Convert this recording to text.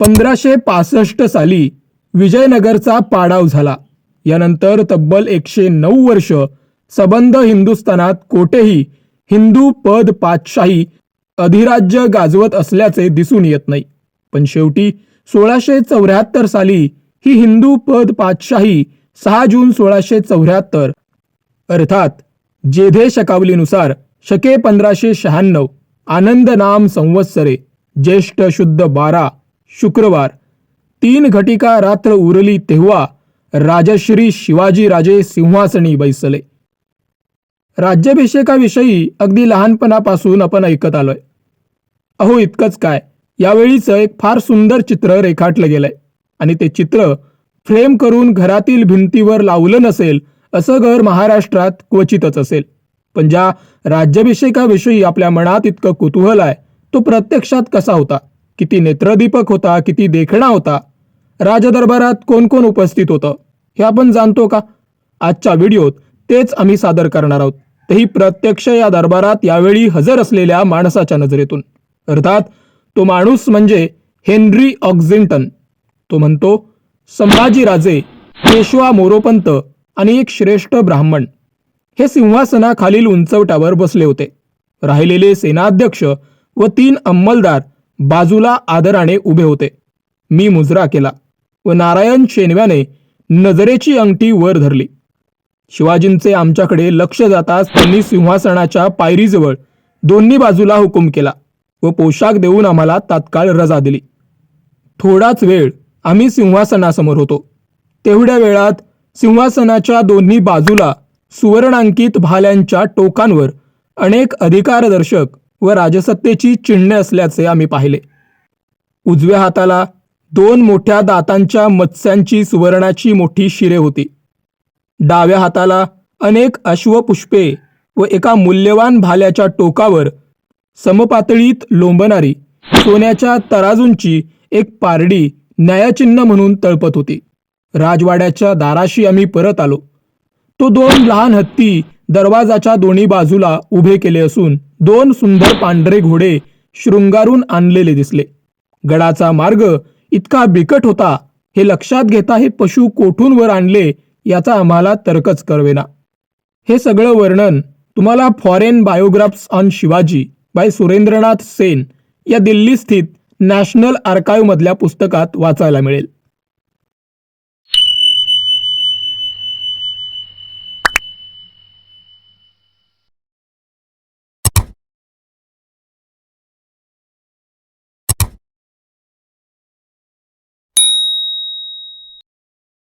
पंधराशे पासष्ट साली विजयनगरचा पाडाव झाला. यानंतर तब्बल एकशे नऊ वर्ष सबंध हिंदुस्थानात कोठेही हिंदू पद पातशाही अधिराज्य गाजवत असल्याचे दिसून येत नाही. पण शेवटी सोळाशे चौऱ्याहत्तर साली ही हिंदू पद पातशाही सहा जून सोळाशे चौऱ्याहत्तर अर्थात जेधे शकावलीनुसार शके पंधराशे शहाण्णव आनंद नाम संवत्सरे ज्येष्ठ शुद्ध बारा शुक्रवार. तीन घटिका रात्र उरली तेव्हा राजश्री शिवाजीराजे सिंहासनी बैसले. राज्याभिषेकाविषयी अगदी लहानपणापासून आपण ऐकत आलोय. अहो इतकंच काय. यावेळीचं एक फार सुंदर चित्र रेखाटलं गेलंय आणि ते चित्र फ्रेम करून घरातील भिंतीवर लावलं नसेल असं घर महाराष्ट्रात क्वचितच असेल. पण ज्या राज्याभिषेकाविषयी आपल्या मनात इतकं कुतूहल आहे तो प्रत्यक्षात कसा होता? किती नेत्रदीपक होता किती देखणा होता. राजदरबारात कोण कोण उपस्थित होतं हे आपण जाणतो का? आजच्या व्हिडिओत तेच आम्ही सादर करणार आहोत. तेही प्रत्यक्ष या दरबारात यावेळी हजर असलेल्या माणसाच्या नजरेतून. अर्थात तो माणूस म्हणजे हेनरी ऑक्झिंटन. तो म्हणतो संभाजीराजे पेशवा मोरोपंत आणि एक श्रेष्ठ ब्राह्मण. हे सिंहासनाखालील उंचवट्यावर बसले होते. राहिलेले सेनाध्यक्ष व तीन अंमलदार बाजूला आदराने उभे होते. मी मुजरा केला व नारायण शेनव्याने नजरेची अंगठी वर धरली. शिवाजींचे आमच्याकडे लक्ष जाताच त्यांनी सिंहासनाच्या पायरीजवळ दोन्ही बाजूला हुकूम केला व पोशाख देऊन आम्हाला तात्काळ रजा दिली. थोडाच वेळ आम्ही सिंहासनासमोर होतो. तेवढ्या वेळात सिंहासनाच्या दोन्ही बाजूला सुवर्णांकित भाल्यांच्या टोकांवर अनेक अधिकारदर्शक व राजसत्तेची चिन्हे असल्याचे आम्ही पाहिले. उजव्या हाताला दोन मोठ्या दातांच्या मत्स्यांची सुवर्णाची मोठी शिरे होती. डाव्या हाताला अनेक अश्वपुष्पे व एका मूल्यवान भाल्याच्या टोकावर समपातळीत लोंबणारी सोन्याच्या तराजूंची एक पारडी न्यायचिन्ह म्हणून तळपत होती. राजवाड्याच्या दाराशी आम्ही परत आलो. तो दोन लहान हत्ती दरवाजाच्या दोन्ही बाजूला उभे केले असून दोन सुंदर पांढरे घोडे शृंगारून आणलेले दिसले. गडाचा मार्ग इतका बिकट होता हे लक्षात घेता हे पशु कोठून वर आणले याचा आम्हाला तर्कच करवेना हे सगळं वर्णन तुम्हाला foreign biographies on Shivaji by Surendranath Sen या दिल्ली स्थित नॅशनल आर्काईव्ह मधल्या पुस्तकात वाचायला मिळेल.